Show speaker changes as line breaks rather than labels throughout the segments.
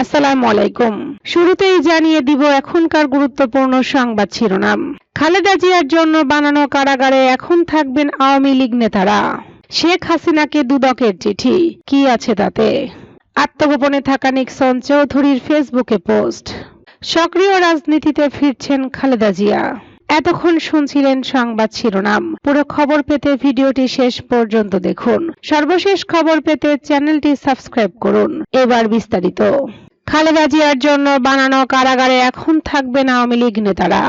আসসালামু আলাইকুম। শুরুতেই জানিয়ে দিব এখনকার গুরুত্বপূর্ণ সংবাদ শিরোনাম। খালেদা জিয়ার জন্য বানানো কারাগারে এখন থাকবেন আওয়ামী লীগ নেতারা। শেখ হাসিনাকে দুদকের চিঠি। কি আছে তাতে? আত্মগোপনে থাকা নিক্সন চৌধুরীর ফেসবুকে পোস্ট। সক্রিয় রাজনীতিতে ফিরছেন খালেদা জিয়া। এতক্ষণ শুনছিলেন সংবাদ শিরোনাম। পুরো খবর পেতে ভিডিওটি শেষ পর্যন্ত দেখুন। সর্বশেষ খবর পেতে চ্যানেলটি সাবস্ক্রাইব করুন। এবার বিস্তারিত। খালেদা জিয়ার জন্য বানানো কারাগারে এখন থাকবেন আওয়ামী লীগ নেতারা।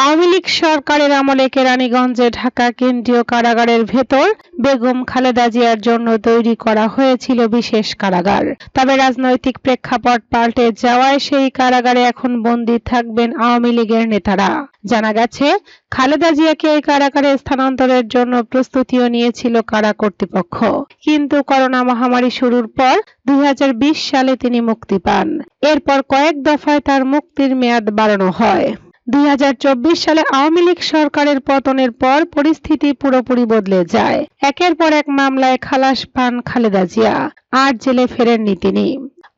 আওয়ামী লীগ সরকারের আমলে কেরানীগঞ্জে ঢাকা কেন্দ্রীয় কারাগারের ভেতর বেগম খালেদা জিয়ার জন্য তৈরি করা হয়েছিল বিশেষ কারাগার। তবে রাজনৈতিক প্রেক্ষাপট পাল্টে যাওয়ায় সেই কারাগারে এখন বন্দী থাকবেন আওয়ামী লীগের নেতারা। জানা গেছে, খালেদা জিয়াকে এই কারাগারে স্থানান্তরের জন্য প্রস্তুতিও নিয়েছিল কারা কর্তৃপক্ষ। কিন্তু করোনা মহামারী শুরুর পর দুই হাজার বিশ সালে তিনি মুক্তি পান। এরপর কয়েক দফায় তার মুক্তির মেয়াদ বাড়ানো হয়। দুই হাজার চব্বিশ সালে আওয়ামী লীগ সরকারের পতনের পর পরিস্থিতি পুরোপুরি বদলে যায়। একের পর এক মামলায় খালাস পান খালেদা জিয়া। আর জেলে ফেরেননি তিনি।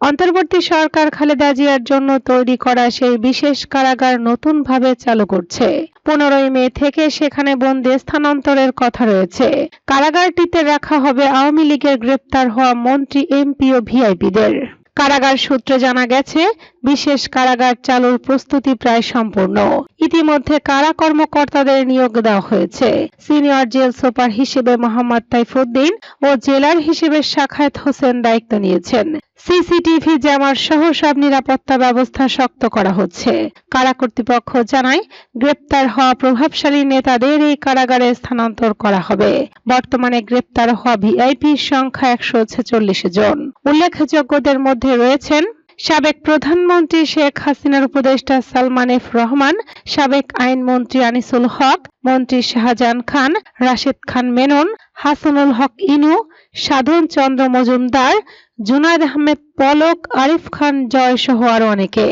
অন্তর্বর্তী সরকার খালেদা জিয়ার জন্য তৈরি করা সেই বিশেষ কারাগার নতুনভাবে চালু করছে। পনেরোই মে থেকে সেখানে বন্দি স্থানান্তরের কথা রয়েছে। কারাগারটিতে রাখা হবে আওয়ামী লীগের গ্রেপ্তার হওয়া মন্ত্রী, এমপি ও ভিআইপিদের। কারাগার সূত্রে জানা গেছে, বিশেষ কারাগার চালুর প্রস্তুতি প্রায় সম্পূর্ণ। ইতিমধ্যে কারা কর্মকর্তাদের নিয়োগ দেওয়া হয়েছে? সিনিয়র জেল সুপার হিসেবে মোহাম্মদ তাইফুদ্দিন ও জেলার হিসেবে শাখায়েত হোসেন দায়িত্ব নিয়েছেন। সিসিটিভি জ্যামার সহ সব নিরাপত্তা ব্যবস্থা শক্ত করা হচ্ছে। কারা কর্তৃপক্ষ জানায়, গ্রেপ্তার হওয়া প্রভাবশালী নেতাদের এই কারাগারে স্থানান্তর করা হবে। বর্তমানে গ্রেপ্তার হওয়া ভিআইপির সংখ্যা একশো ছেচল্লিশ জন। উল্লেখযোগ্যদের মধ্যে রয়েছেন সাবেক প্রধানমন্ত্রী শেখ হাসিনার উপদেষ্টা সালমান এফ রহমান, সাবেক আইনমন্ত্রী আনিসুল হক, মন্ত্রী শাহজাহান খান, রাশেদ খান মেনন, হাসানুল হক ইনু সাধন চন্দ্র মজুমদার, জুনায়দ আহমেদ পলক, আরিফ খান জয় সহ আরও অনেকে।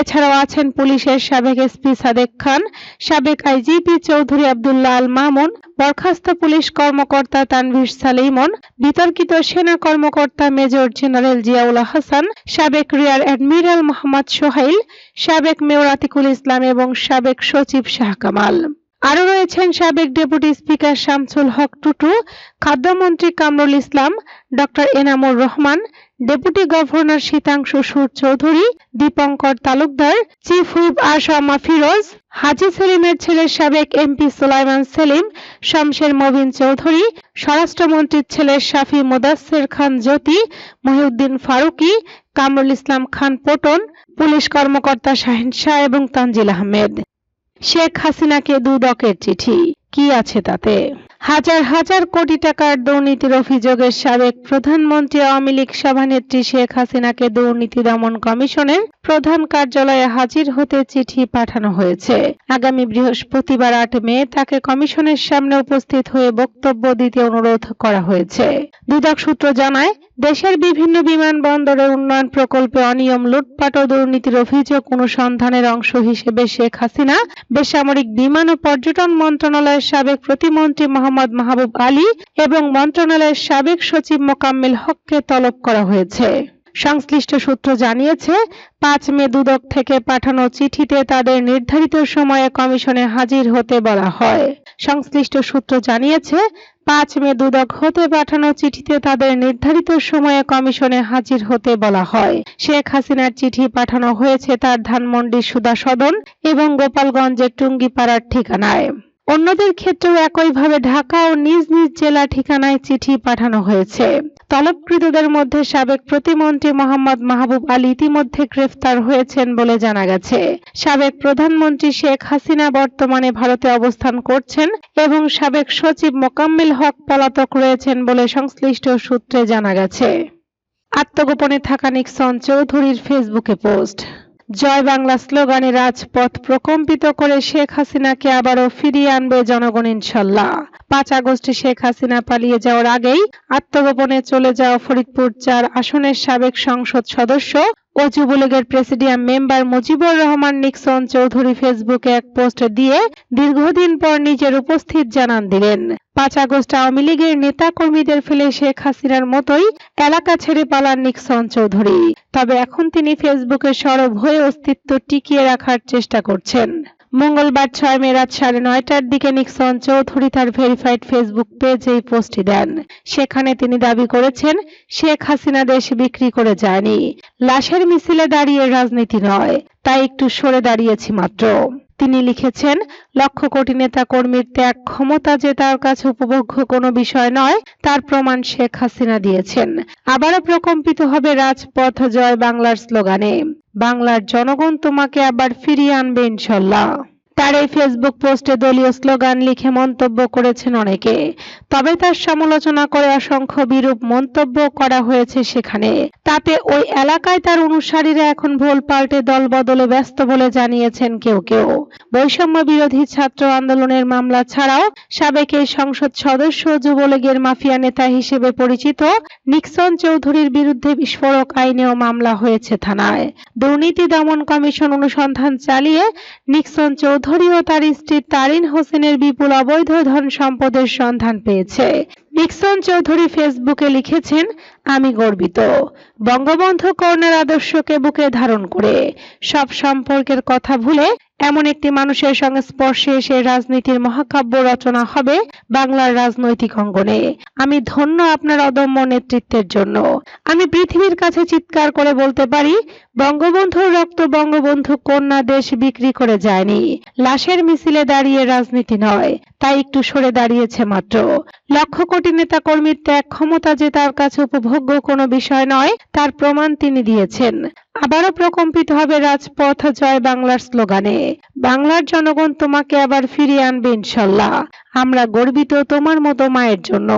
এছাড়াও আছেন পুলিশের সাবেক এসপি সাদেক খান, সাবেক আইজিপি চৌধুরী আবদুল্লাহ আল মামুন, বরখাস্ত পুলিশ কর্মকর্তা তানভীর সালেইমন বিতর্কিত সেনা কর্মকর্তা মেজর জেনারেল জিয়াউল হাসান, সাবেক রিয়ার অ্যাডমিরাল মোহাম্মদ সোহাইল, সাবেক মেয়র আতিকুল ইসলাম এবং সাবেক সচিব শাহ কামাল। আরও রয়েছেন সাবেক ডেপুটি স্পিকার শামসুল হক টুটু, খাদ্যমন্ত্রী Kamrul Islam, doctor Enamur Rahman, deputy governor Shitangshu Sur Chowdhury, Dipankar Talukdar, chief whip Ashama Firoz, Haji সেলিমের ছেলে সাবেক এমপি সুলাইমান সেলিম শমশের মবিন চৌধুরী, স্বরাষ্ট্রমন্ত্রীর ছেলে শাফি মোদাসের খান জ্যোতি, মহিউদ্দিন ফারুকি, কামরুল ইসলাম খান পটন, পুলিশ কর্মকর্তা শাহিন শাহ এবং তানজিল আহমেদ। শেখ হাসিনাকে দুদকের চিঠি। কি আছে তাতে? হাজার হাজার কোটি টাকার দুর্নীতির অভিযোগে সাবেক প্রধানমন্ত্রী আওয়ামী লীগ সভানেত্রী শেখ হাসিনাকে দুর্নীতি দমন কমিশনের প্রধান কার্যালয়ে হাজির হতে চিঠি পাঠানো হয়েছে। আগামী বৃহস্পতিবার আট মে তাকে কমিশনের সামনে উপস্থিত হয়ে বক্তব্য দিতে অনুরোধ করা হয়েছে। দুদক সূত্র জানায় দেশের বিভিন্ন বিমানবন্দরের উন্নয়ন প্রকল্পে অনিয়ম, লুটপাট ও দুর্নীতির অভিযোগ অনুসন্ধানের অংশ হিসেবে শেখ হাসিনা বেসামরিক বিমান ও পর্যটন মন্ত্রণালয়ের সাবেক প্রতিমন্ত্রী মোহাম্মদ মাহবুব আলী এবং মন্ত্রণালয়ের সাবেক সচিব মোকাম্মেল হককে তলব করা হয়েছে। সংশ্লিষ্ট সূত্র জানিয়েছে, পাঁচ মে দুদক থেকে পাঠানো চিঠিতে তাদের নির্ধারিত সময়ে কমিশনে হাজির হতে বলা হয়। সংশ্লিষ্ট সূত্র জানিয়েছে, পাঁচ মে দুদক হতে পাঠানো চিঠিতে তাদের নির্ধারিত সময়ে কমিশনে হাজির হতে বলা হয়। শেখ হাসিনার চিঠি পাঠানো হয়েছে তার ধানমন্ডি সুদা সদন এবং গোপালগঞ্জের টুঙ্গিপাড়ার ঠিকানায়। অন্যদের ক্ষেত্রেও একইভাবে ঢাকা ও নিজ নিজ জেলা ঠিকানায় চিঠি পাঠানো হয়েছে। তলবকৃতদের মধ্যে সাবেক প্রতিমন্ত্রী মোহাম্মদ মাহবুব আলী ইতিমধ্যে গ্রেফতার হয়েছেন বলে জানা গেছে। সাবেক প্রধানমন্ত্রী শেখ হাসিনা বর্তমানে ভারতে অবস্থান করছেন এবং সাবেক সচিব মোকাম্মেল হক পলাতক রয়েছেন বলে সংশ্লিষ্ট সূত্রে জানা গেছে। আত্মগোপনে থাকা নিক্সন চৌধুরীর ফেসবুকে পোস্ট। জয় বাংলা স্লোগানে রাজপথ প্রকম্পিত করে শেখ হাসিনাকে আবারও ফিরিয়ে আনবে জনগণ ইনশাল্লাহ। পাঁচ আগস্টে শেখ হাসিনা পালিয়ে যাওয়ার আগেই আত্মগোপনে চলে যাওয়া ফরিদপুর চার আসনের সাবেক সংসদ সদস্য যুবলীগের প্রেসিডিয়াম মেম্বার মুজিবুর রহমান নিক্সন চৌধুরী ফেসবুকে এক পোস্ট দিয়ে দীর্ঘদিন পর নিজের উপস্থিত জানান দিলেন। পাঁচ আগস্ট আওয়ামী লীগের নেতা কর্মীদের ফেলে শেখ হাসিনার মতোই এলাকা ছেড়ে পালান নিক্সন চৌধুরী। তবে এখন তিনি ফেসবুকে সরব হয়ে অস্তিত্ব টিকিয়ে রাখার চেষ্টা করছেন। মঙ্গলবার ছয় মে রাত সাড়ে নয়টার দিকে নিক্সন চৌধুরী তার ভেরিফাইড ফেসবুক পেজে এই পোস্টটি দেন। সেখানে তিনি দাবি করেছেন, শেখ হাসিনা দেশ বিক্রি করে যায়নি। লাশের মিছিলে দাঁড়িয়ে রাজনীতি নয়, তাই একটু সরে দাঁড়িয়েছি মাত্র। তিনি লিখেছেন লক্ষ কোটি নেতা কর্মীর ত্যাগ ক্ষমতা যে তার কাছে উপভোগ্য কোনো বিষয় নয়, তার প্রমাণ শেখ হাসিনা দিয়েছেন। আবারও প্রকম্পিত হবে রাজপথ জয় বাংলার স্লোগানে। বাংলার জনগণ তোমাকে আবার ফিরিয়ে আনবে ইনশাল্লাহ। তার এই ফেসবুক পোস্টে দলীয় স্লোগান লিখে মন্তব্য করেছেন অনেকে। তবে তার সমালোচনা করে অসংখ্য বিরূপ মন্তব্য করা হয়েছে সেখানে। তাতে ওই এলাকায় তার অনুসারীরা এখন ভোল পাল্টে দল বদলে ব্যস্ত বলে জানিয়েছেন কেউ কেউ। বৈষম্য বিরোধী ছাত্র আন্দোলনের মামলা ছাড়াও সাবেক এই সংসদ সদস্য যুবলীগের মাফিয়া নেতা হিসেবে পরিচিত নিক্সন চৌধুরীর বিরুদ্ধে বিস্ফোরক আইনেও মামলা হয়েছে থানায়। দুর্নীতি দমন কমিশন অনুসন্ধান চালিয়ে নিক্সন চৌধুরী ও তার স্ত্রী তারিন হোসেনের বিপুল অবৈধ ধন সম্পদের সন্ধান পেয়েছে। নিক্সন চৌধুরী ফেসবুকে লিখেছেন, আমি গর্বিত। বঙ্গবন্ধু কর্ণের আদর্শকে বুকে ধারণ করে সব সম্পর্কের কথা ভুলে এমন একটি মানুষের সঙ্গে স্পর্শে এসে রাজনীতির মহাকাব্য রচনা হবে বাংলার রাজনৈতিক অঙ্গনে। আমি ধন্য আপনার অদম্য নেতৃত্বের জন্য। আমি পৃথিবীর কাছে চিৎকার করে বলতে পারি, বঙ্গবন্ধুর রক্ত বঙ্গবন্ধু কন্যা দেশ বিক্রি করে যায়নি। লাশের মিছিলে দাঁড়িয়ে রাজনীতি নয়, তাই একটু সরে দাঁড়িয়েছে মাত্র। লক্ষ কোটি নেতা কর্মীর ত্যাগ ক্ষমতা যে তার কাছে উপভোগ্য কোনো বিষয় নয়, তার প্রমাণ তিনি দিয়েছেন। আবারও প্রকম্পিত হবে রাজপথ জয় বাংলার স্লোগানে। বাংলার জনগণ তোমাকে আবার ফিরিয়ে আনবে ইনশাল্লাহ। আমরা গর্বিত তোমার মতো মায়ের জন্য।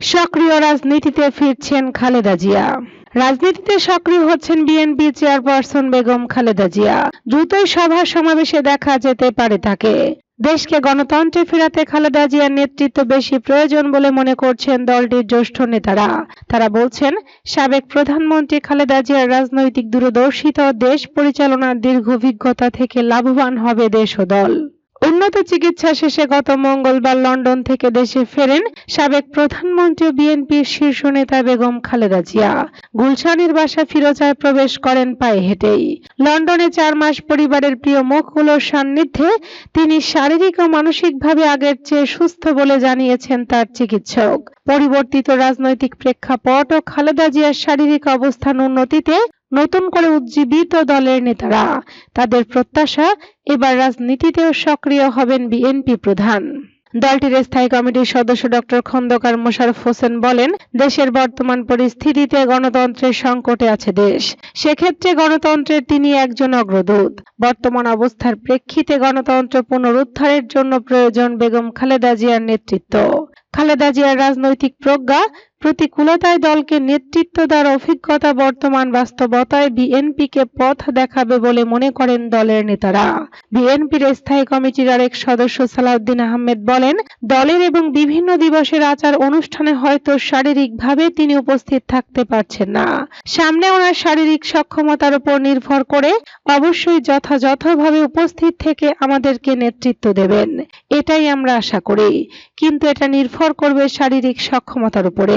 সক্রিয় রাজনীতিতে ফিরছেন খালেদা জিয়া। রাজনীতিতে সক্রিয় হচ্ছেন বিএনপি চেয়ারপারসন বেগম খালেদা জিয়া। দ্রুতই সভা সমাবেশে দেখা যেতে পারে তাকে। দেশকে গণতন্ত্রে ফেরাতে খালেদা জিয়ার নেতৃত্ব বেশি প্রয়োজন বলে মনে করছেন দলটির জ্যেষ্ঠ নেতারা। তারা বলছেন, সাবেক প্রধানমন্ত্রী খালেদা জিয়ার রাজনৈতিক দূরদর্শিতা দেশ পরিচালনার দীর্ঘ অভিজ্ঞতা থেকে লাভবান হবে দেশ ও দল। উন্নত চিকিৎসা শেষে গত মঙ্গলবার লন্ডন থেকে দেশে ফেরেন সাবেক প্রধানমন্ত্রী বিএনপির শীর্ষ নেতা বেগম খালেদা জিয়া। গুলশানের বাসা ফিরোজায় প্রবেশ করেন পায়ে হেঁটেই। লন্ডনে চার মাস পরিবারের প্রিয় মুখগুলোর সান্নিধ্যে তিনি শারীরিক ও মানসিকভাবে আগের চেয়ে সুস্থ বলে জানিয়েছেন তার চিকিৎসক। পরিবর্তিত রাজনৈতিক প্রেক্ষাপট ও খালেদা জিয়ার শারীরিক অবস্থান উন্নতিতে নতুন করে উজ্জীবিত দলের নেতারা। তাদের প্রত্যাশা, এবার রাজনীতিতেও সক্রিয় হবেন বিএনপি প্রধান। দলটির স্থায়ী কমিটির সদস্য ডক্টর খন্দকার মোশারফ হোসেন বলেন, দেশের বর্তমান পরিস্থিতিতে গণতন্ত্রের সংকটে আছে দেশ। সেক্ষেত্রে গণতন্ত্রের তিনি একজন অগ্রদূত। বর্তমান অবস্থার প্রেক্ষিতে গণতন্ত্র পুনরুদ্ধারের জন্য প্রয়োজন বেগম খালেদা জিয়ার নেতৃত্ব। খালেদা জিয়ার রাজনৈতিক প্রজ্ঞা প্রতিকূলতায় দলকে নেতৃত্ব দেওয়ার অভিজ্ঞতা বর্তমান বাস্তবতায় বিএনপিকে পথ দেখাবে বলে মনে করেন দলের নেতারা। বিএনপির স্থায়ী কমিটির আরেক সদস্য সালাউদ্দিন আহমেদ বলেন, দলের এবং বিভিন্ন দিবসের আচার অনুষ্ঠানে হয়তো শারীরিকভাবে তিনি উপস্থিত থাকতে পারছেন না। সামনে ওনার শারীরিক সক্ষমতার উপর নির্ভর করে অবশ্যই যথাযথভাবে উপস্থিত থেকে আমাদেরকে নেতৃত্ব দেবেন। এটাই আমরা আশা করি। কিন্তু এটা নির্ভর করবে শারীরিক সক্ষমতার উপরে।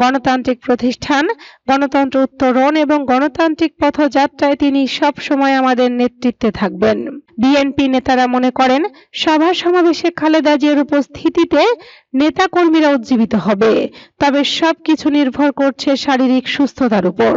গণতান্ত্রিক প্রতিষ্ঠান, গণতন্ত্র উত্তরণ এবং গণতান্ত্রিক পথযাত্রায় তিনি সব সময় আমাদের নেতৃত্বে থাকবেন। বিএনপি নেতারা মনে করেন, সভা সমাবেশে খালেদা জিয়ার উপস্থিতিতে নেতা কর্মীরা উজ্জীবিত হবে, তবে সবকিছু নির্ভর করছে শারীরিক সুস্থতার উপর।